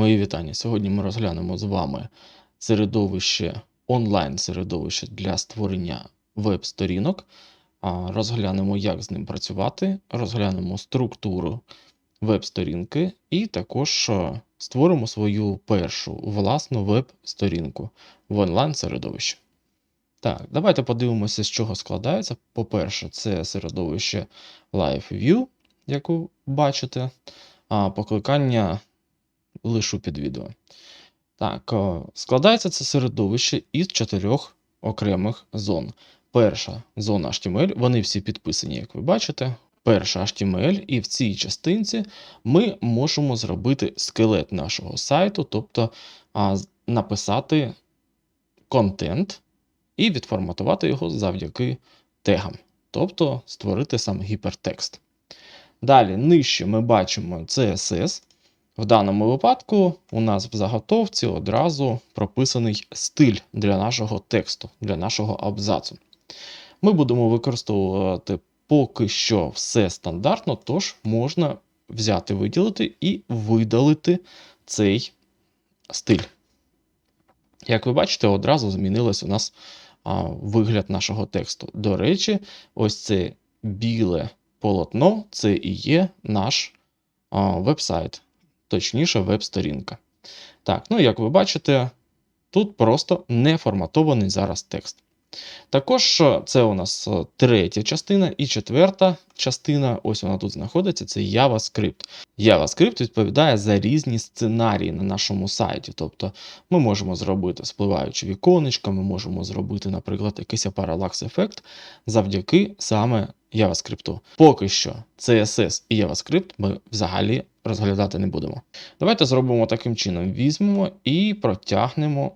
Мої вітання. Сьогодні ми розглянемо з вами середовище, онлайн-середовище для створення веб-сторінок. Розглянемо, як з ним працювати, розглянемо структуру веб-сторінки і також створимо свою першу власну веб-сторінку в онлайн-середовищі. Так, давайте подивимося, з чого складається. По-перше, це середовище LiveView, як ви бачите, покликання лишу під відео. Так, складається це середовище із чотирьох окремих зон. Перша зона HTML, вони всі підписані, як ви бачите. Перша HTML, і в цій частинці ми можемо зробити скелет нашого сайту, тобто а, написати контент і відформатувати його завдяки тегам, тобто створити сам гіпертекст. Далі, нижче ми бачимо CSS. В даному випадку у нас в заготовці одразу прописаний стиль для нашого тексту, для нашого абзацу. Ми будемо використовувати поки що все стандартно, тож можна взяти, виділити і видалити цей стиль. Як ви бачите, одразу змінилось у нас а, вигляд нашого тексту. До речі, ось це біле полотно це і є наш веб-сайт, точніше, веб-сторінка. Так, ну як ви бачите, тут просто не форматований зараз текст. Також е, це у нас е, третя частина і четверта частина, ось вона тут знаходиться, це JavaScript. JavaScript відповідає за різні сценарії на нашому сайті. Тобто ми можемо зробити спливаючі віконечка, ми можемо зробити, наприклад, якийсь паралакс-ефект завдяки саме JavaScript. Поки що CSS і JavaScript ми взагалі розглядати не будемо. Давайте зробимо таким чином: візьмемо і протягнемо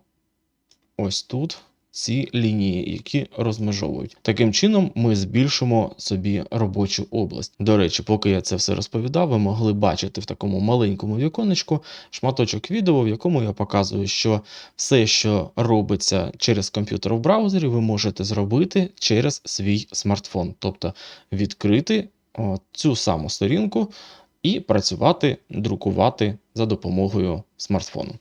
ось тут ці лінії, які розмежовують. Таким чином, ми збільшимо собі робочу область. До речі, поки я це все розповідав, ви могли бачити в такому маленькому віконечку шматочок відео, в якому я показую, що все, що робиться через комп'ютер в браузері, ви можете зробити через свій смартфон, тобто відкрити цю саму сторінку і працювати, друкувати за допомогою смартфону.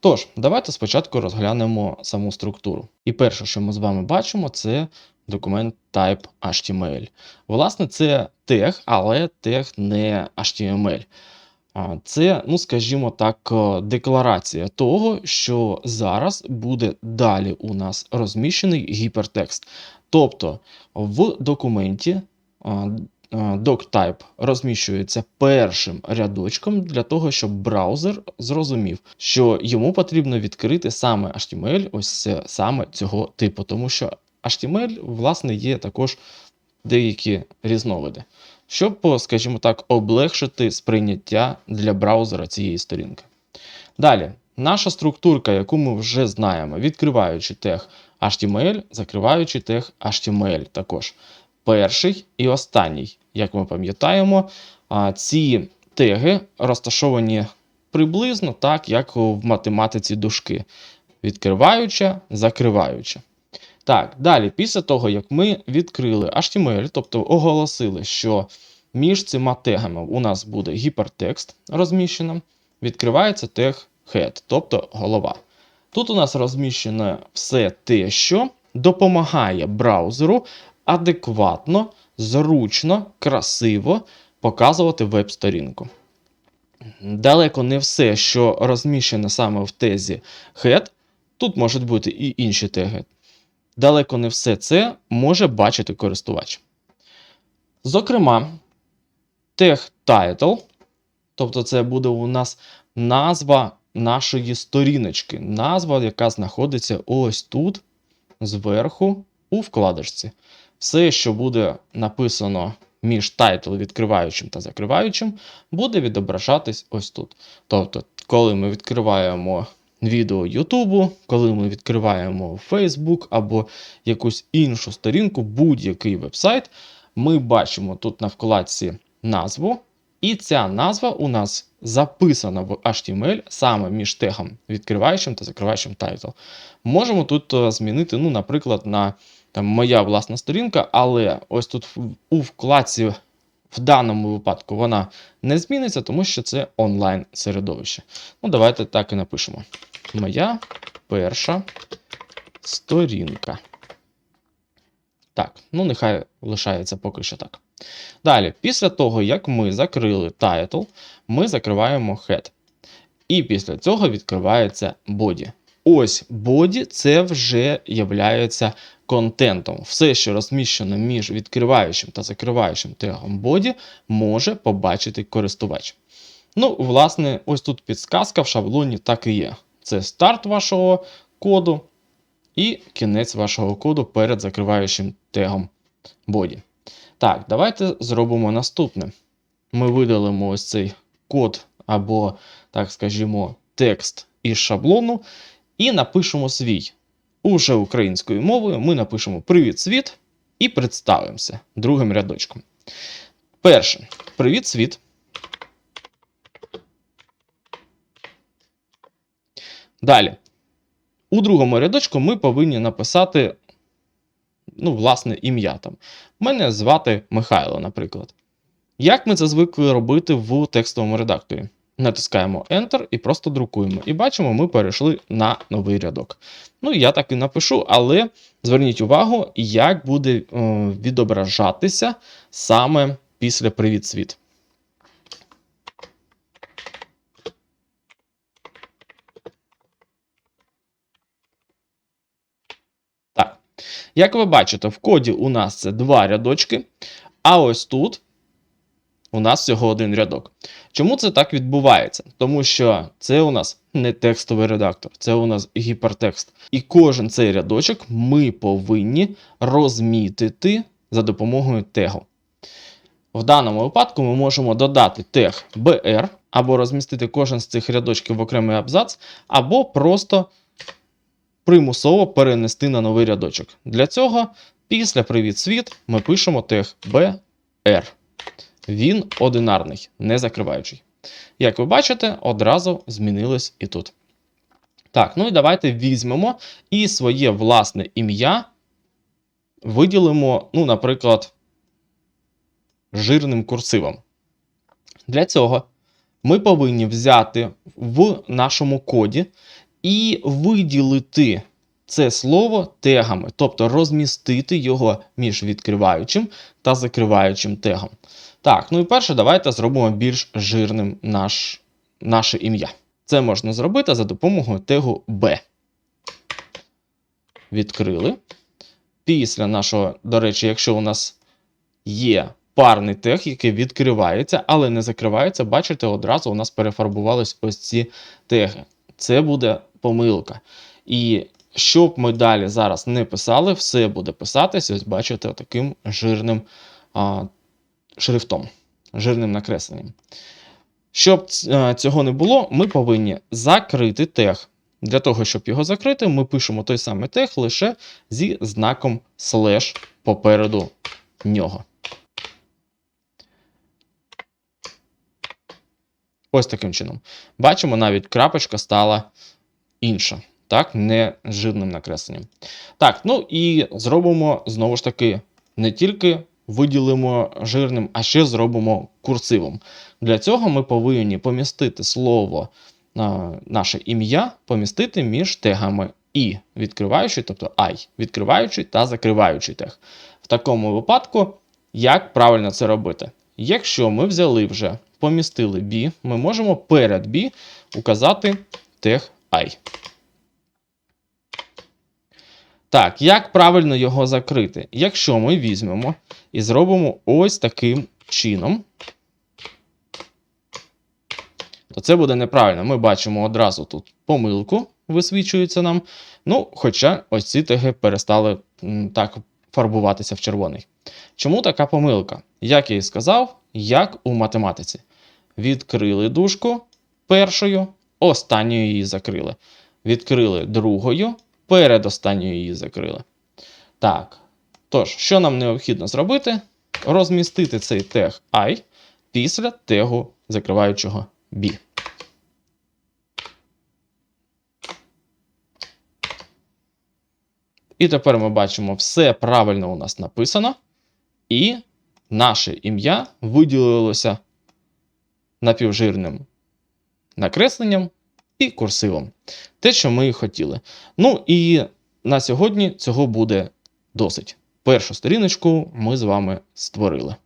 Тож, давайте спочатку розглянемо саму структуру. І перше, що ми з вами бачимо, це документ type HTML. Власне, це тег, але тег не HTML. Це, ну скажімо так, е, декларація того, що зараз буде далі у нас розміщений гіпертекст. Тобто в документі doctype розміщується першим рядочком для того, щоб браузер зрозумів, що йому потрібно відкрити саме HTML, ось е, саме цього типу, тому що HTML, власне, є також деякі різновиди, щоб, скажімо так, облегшити сприйняття для браузера цієї сторінки. Далі, наша структурка, яку ми вже знаємо, відкриваючи тег HTML, закриваючи тег HTML також. Перший і останній, як ми пам'ятаємо, ці теги розташовані приблизно так, як в математиці дужки. Відкриваюча, закриваюча. Так, далі, після того, як ми відкрили HTML, тобто оголосили, що між цими тегами у нас буде гіпертекст розміщено, відкривається тег head, тобто голова. Тут у нас розміщено все те, що допомагає браузеру адекватно, зручно, красиво показувати веб-сторінку. Далеко не все, що розміщено саме в тезі head, тут можуть бути і інші теги. Далеко не все це може бачити користувач. Зокрема, тег title, тобто це буде у нас назва нашої сторіночки, назва, яка знаходиться ось тут, зверху, у вкладочці. Все, що буде написано між тайтл відкриваючим та закриваючим, буде відображатись ось тут. Тобто, коли ми відкриваємо відео Ютубу, коли ми відкриваємо Facebook або якусь іншу сторінку, будь-який вебсайт, ми бачимо тут на вкладці назву, і ця назва у нас записана в HTML саме між тегом відкриваючим та закриваючим title. Можемо тут е, змінити, ну, наприклад, на там, моя власна сторінка, але ось тут у вкладці В даному випадку вона не зміниться, тому що це онлайн середовище. Ну, давайте так і напишемо. Моя перша сторінка. Так, ну нехай лишається поки що так. Далі, після того, як ми закрили title, ми закриваємо head. І після цього відкривається body. Ось body це вже являється контентом. Все, що розміщено між відкриваючим та закриваючим тегом body, може побачити користувач. Ну, власне, ось тут підсказка в шаблоні так і є. Це старт вашого коду і кінець вашого коду перед закриваючим тегом body. Так, давайте зробимо наступне. Ми видалимо ось цей код або, так скажімо, текст із шаблону і напишемо свій. Уже українською мовою ми напишемо Привіт, світ і представимося другим рядочком. Перше, привіт, світ. Далі. У другому рядочку ми повинні написати, ну, власне, ім'я там. Мене звати Михайло, наприклад. Як ми це звикли робити в текстовому редакторі? Натискаємо Enter і просто друкуємо. І бачимо, ми перейшли на новий рядок. Ну, я так і напишу, але зверніть увагу, як буде е, відображатися саме після Привіт світ. Так. Як ви бачите, в коді у нас це два рядочки, а ось тут у нас всього один рядок. Чому це так відбувається? Тому що це у нас не текстовий редактор, це у нас гіпертекст. І кожен цей рядочок ми повинні розмітити за допомогою тегу. В даному випадку ми можемо додати тег BR, або розмістити кожен з цих рядочків в окремий абзац, або просто примусово перенести на новий рядочок. Для цього після Привіт світ ми пишемо тег BR. Він одинарний, не закриваючий. Як ви бачите, одразу змінилось і тут. Так, ну і давайте візьмемо і своє власне ім'я виділимо, ну, наприклад, жирним курсивом. Для цього ми повинні взяти в нашому коді і виділити це слово тегами, тобто розмістити його між відкриваючим та закриваючим тегом. Так, ну і перше, давайте зробимо більш жирним наш, наше ім'я. Це можна зробити за допомогою тегу B. Відкрили. Після нашого, до речі, якщо у нас є парний тег, який відкривається, але не закривається, бачите, одразу у нас перефарбувались ось ці теги. Це буде помилка. І щоб ми далі зараз не писали, все буде писатися, ось бачите, таким жирним а, шрифтом, жирним накресленням. Щоб цього не було, ми повинні закрити тег. Для того, щоб його закрити, ми пишемо той самий тег лише зі знаком слеш попереду нього. Ось таким чином. Бачимо, навіть крапочка стала інша. Так, не жирним накресленням. Так, ну і зробимо знову ж таки не тільки виділимо жирним, а ще зробимо курсивом. Для цього ми повинні помістити слово, наше ім'я, помістити між тегами і відкриваючий, тобто I, відкриваючий та закриваючий тег. В такому випадку, як правильно це робити? Якщо ми взяли вже, помістили B, ми можемо перед B указати тег I. Так, як правильно його закрити? Якщо ми візьмемо і зробимо ось таким чином, то це буде неправильно. Ми бачимо одразу тут помилку, висвічується нам. Ну, хоча ось ці теги перестали так фарбуватися в червоний. Чому така помилка? Як я і сказав, як у математиці. Відкрили дужку першою, останньою її закрили. Відкрили другою, перед останньою її закрили. Так. Тож, що нам необхідно зробити? Розмістити цей тег I після тегу закриваючого B. І тепер ми бачимо, все правильно у нас написано. І наше ім'я виділилося напівжирним накресленням і курсивом. Те, що ми хотіли. Ну і на сьогодні цього буде досить. Першу сторіночку ми з вами створили.